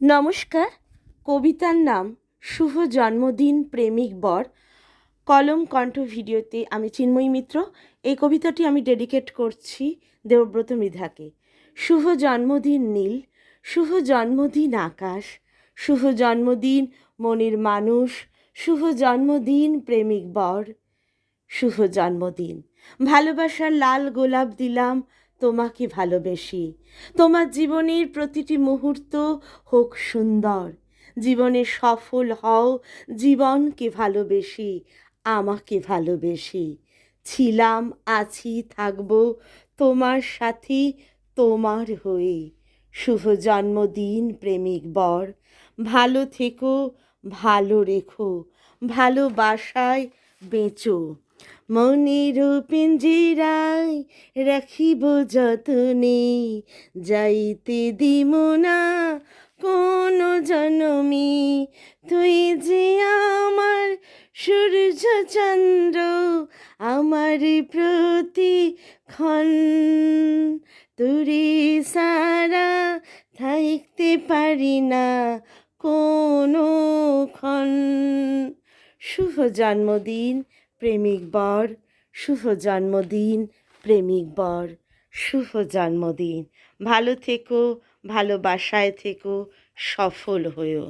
নমস্কার, কবিতার নাম শুভ জন্মদিন প্রেমিক বর। কলম কণ্ঠ ভিডিওতে আমি চিন্ময়ী মিত্র। এই কবিতাটি আমি ডেডিকেট করছি দেবব্রত মৃধাকে। শুভ জন্মদিন নীল, শুভ জন্মদিন আকাশ, শুভ জন্মদিন মনির মানুষ, শুভ জন্মদিন প্রেমিক বর, শুভ জন্মদিন। ভালোবাসার লাল গোলাপ দিলাম তোমাকে ভালোবেসি। তোমার জীবনের প্রতিটি মুহূর্ত হোক সুন্দর। জীবনে সফল হও, জীবনকে ভালোবেসি, আমাকে ভালোবেসি। ছিলাম, আছি, থাকব, তোমার সাথে, তোমার হয়ে। শুভ জন্মদিন, প্রেমিক বর। ভালো থেকো, ভালো রেখো, ভালোবাসায় বেঁচো। মনের পিঞ্জিরায় রাখিব যতনে, যাইতে দিব না কোন জনমি। তুই যে আমার সূর্য চন্দ্র, আমার প্রতিক্ষণ তুরি সারা থাকতে পারি না কোনো ক্ষণ। শুভ জন্মদিন প্রেমিক বর শুভ জন্মদিন প্রেমিক বর শুভ জন্মদিন। ভালো থেকো ভালোবাসায় থেকো সফল হয়েও।